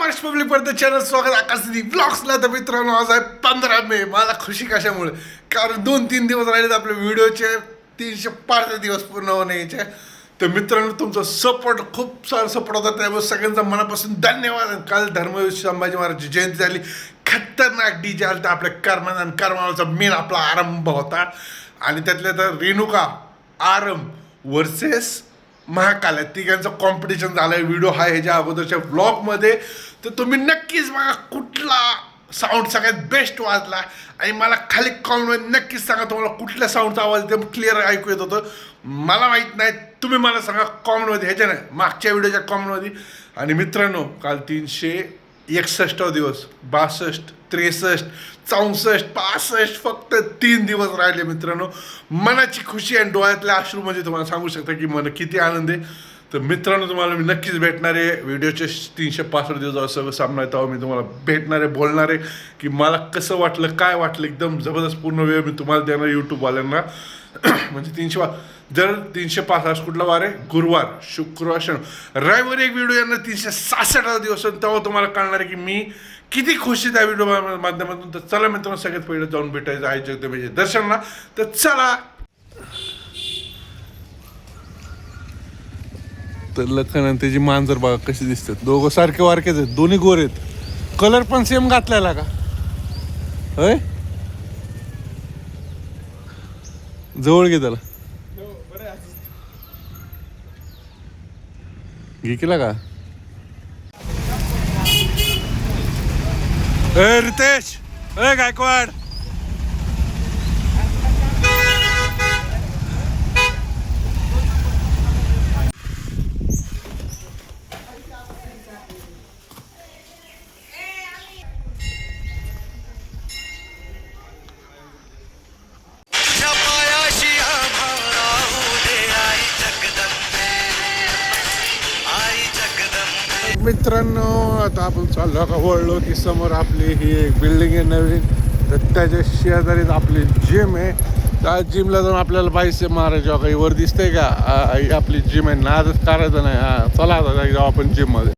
परत चॅनल स्वागत आकाशदी ब्लॉग्सला तर मित्रांनो आज आहे पंधरा मे. मला खुशी कशामुळे? कारण दोन तीन दिवस राहिलेत आपल्या व्हिडिओचे. तीनशे पाच दिवस पूर्ण होण्याचे तर मित्रांनो तुमचा सपोर्ट खूप सारा सपोर्ट होता. त्यामुळे सगळ्यांचा मनापासून धन्यवाद. काल धर्मवीर संभाजी महाराजची जयंती झाली. खतरनाक डी जे आलता. आपल्या कर्मान आणि कर्माचा मेन आपला आरंभ होता. आणि त्यातल्या तर रेणुका आरम वर्सेस महाकाल आहे तिघांचं कॉम्पिटिशन झालंय व्हिडिओ हा ह्याच्या अगोदरच्या ब्लॉगमध्ये तर तुम्ही नक्कीच बघा कुठला साऊंड सगळ्यात बेस्ट वाजला. आणि मला खाली कॉमेंटमध्ये नक्कीच सांगा तुम्हाला कुठल्या साऊंडचा आवाज एकदम क्लिअर ऐकू येत होतं. मला माहीत नाही तुम्ही मला सांगा कॉमेंटमध्ये ह्याच्या नाही मागच्या व्हिडिओच्या कॉमेंटमध्ये आणि मित्रांनो काल तीनशे एकसष्ट दिवस बासष्ट त्रेसष्ट चौसष्ट पासष्ट फक्त तीन दिवस राहिले मित्रांनो. मनाची खुशी आणि डोळ्यातल्या अश्रू म्हणजे तुम्हाला सांगू शकता की मन किती आनंद आहे. तर मित्रांनो तुम्हाला मी नक्कीच भेटणार आहे. व्हिडिओचे तीनशे पासष्ट दिवस सगळं सामना येतो तेव्हा मी तुम्हाला भेटणार आहे बोलणार आहे की मला कसं वाटलं काय वाटलं एकदम जबरदस्त पूर्ण वेळ मी तुम्हाला देणार यूट्यूबवाल्यांना म्हणजे तीनशे पा जर तीनशे पासष्ट कुठला वार आहे? गुरुवार शुक्रवार शनिवार. रविवारी एक व्हिडिओ येणार तीनशे सहासष्ट दिवस तेव्हा तुम्हाला कळणार आहे की मी किती खुशी आहे त्या व्हिडिओ माध्यमातून. तर चला मित्रांनो सगळ्यात पहिले जाऊन भेटायचं आहे जगदंबेचे दर्शनला. तर चला. तर लखन आणि त्याची मांजर बघा कशी दिसतात. दोघं सारखे वारखेच आहेत. दोन्ही गोर आहेत. कलर पण सेम घातलेला का? होय? जवळ घे त्याला. गिकीला केला का? ए रितेश! ए गायकवाड! मित्रांनो आता आपण चाललो का वळलो की समोर आपली ही एक बिल्डिंग आहे नवीन. तर त्याच्या शेजारीच आपली जिम आहे. त्या जिमला जाऊन आपल्याला बाईसे मारायचे. काही वर दिसतंय का? आपली जिम आहे नादच करायचं नाही. हा चला आता जाऊ आपण जिममध्ये